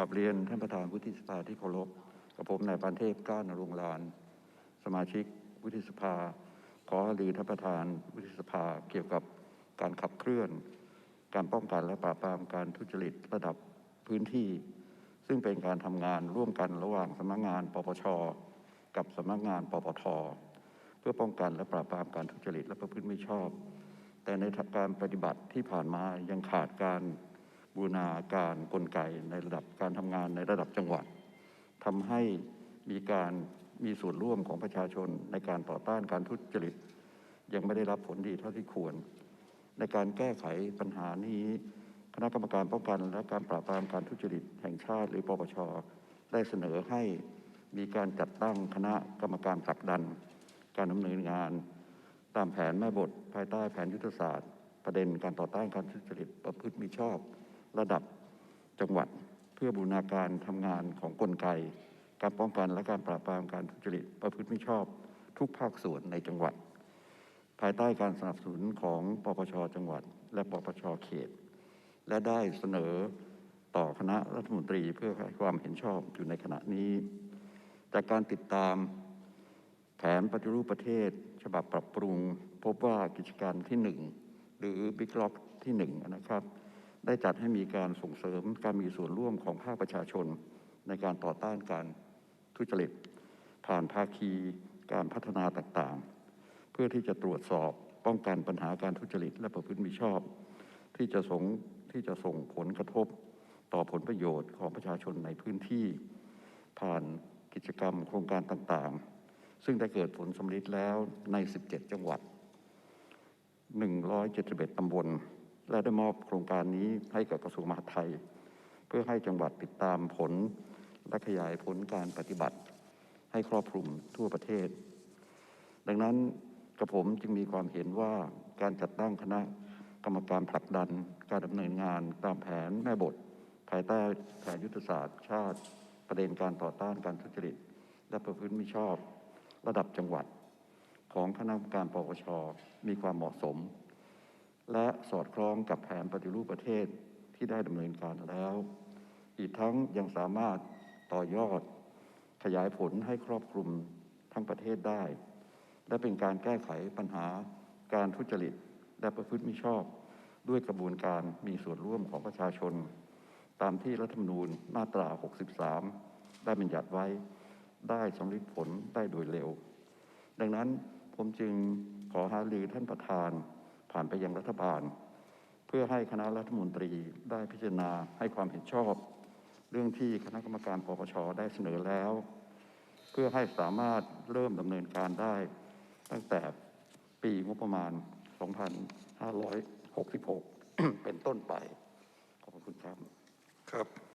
กับเรียนท่านประธานวุฒิสภาที่เคารพกับผมนายปานเทพก้านรงลาน สมาชิกวุฒิสภา ขอหรือท่านประธานวุฒิสภาเกี่ยวกับการขับเคลื่อน การป้องกันและปราบปรามการทุจริตระดับพื้นที่ ซึ่งเป็นการทำงานร่วมกันระหว่างสำนักงานปปช กับสำนักงานปปทเพื่อป้องกันและปราบปรามการทุจริตและประพฤติไม่ชอบ แต่ในการปฏิบัติที่ผ่านมายังขาดการ บูรณาการกลไกในระดับการทำงานในระดับจังหวัดทำให้มีการมีส่วนร่วมของประชาชนในการต่อต้านการทุจริต ยังไม่ได้รับผลดีเท่าที่ควร ในการแก้ไขปัญหานี้คณะกรรมการป้องกันและการปราบปรามการทุจริตแห่งชาติหรือปปช ได้เสนอให้มีการจัดตั้งคณะกรรมการผลักดัน การดำเนินงาน ตามแผนแม่บทภายใต้แผนยุทธศาสตร์ ประเด็นการต่อต้านการทุจริตประพฤติมิชอบ ระดับจังหวัด เพื่อบูรณาการทำงานของกลไก การป้องกันและการปราบปรามการทุจริตประพฤติมิชอบทุกภาคส่วนในจังหวัด ภายใต้การสนับสนุนของปปชจังหวัด และปปชเขต และได้เสนอต่อคณะรัฐมนตรีเพื่อให้ความเห็นชอบอยู่ในขณะนี้ จากการติดตามแผนปฏิรูปประเทศ ฉบับปรับปรุง พบว่ากิจการที่หนึ่งหรือบิ๊กล็อกที่หนึ่งนะครับ ได้จัดให้มีการส่งเสริมการมีส่วนร่วมของภาคประชาชน ในการต่อต้านการทุจริต ผ่านภาคีการพัฒนาต่างๆ เพื่อที่จะตรวจสอบป้องกันปัญหาการทุจริต และประพฤติมิชอบ ที่จะส่งที่จะส่งผลกระทบต่อผลประโยชน์ของประชาชนในพื้นที่ ผ่านกิจกรรมโครงการต่างๆ ซึ่งได้เกิดผลสำเร็จแล้วใน 17 จังหวัด 171 ตำบล และได้มอบโครงการนี้ให้กับกระทรวงมหาดไทย เพื่อให้จังหวัดติดตามผลและขยายผลการปฏิบัติ ให้ครอบคลุมทั่วประเทศ ดังนั้นกระผมจึงมีความเห็นว่าการจัดตั้งคณะกรรมการผลักดัน การดำเนินงานตามแผนแม่บท ภายใต้แผนยุทธศาสตร์ ชาติ ประเด็นการต่อต้านการทุจริต และประพฤติมิชอบ ระดับจังหวัด ของคณะกรรมการปปชมีความเหมาะสม และสอดคล้องกับแผนปฏิรูปประเทศที่ได้ดำเนินการแล้ว อีกทั้งยังสามารถต่อยอด ขยายผลให้ครอบคลุมทั้งประเทศได้ และเป็นการแก้ไขปัญหาการทุจริต และประพฤติมิชอบ ด้วยกระบวนการมีส่วนร่วมของประชาชน ตามที่รัฐธรรมนูญมาตรา 63 ได้บัญญัติไว้ได้สำเร็จผลได้โดยเร็ว ดังนั้นผมจึงขอหารือท่านประธาน ผ่านไปยังรัฐบาล เพื่อให้คณะรัฐมนตรีได้พิจารณาให้ความเห็นชอบ เรื่องที่คณะกรรมการปปชได้เสนอแล้ว เพื่อให้สามารถเริ่มดำเนินการได้ ตั้งแต่ปีงบประมาณ 2566 เป็นต้นไป ขอบคุณครับ ครับ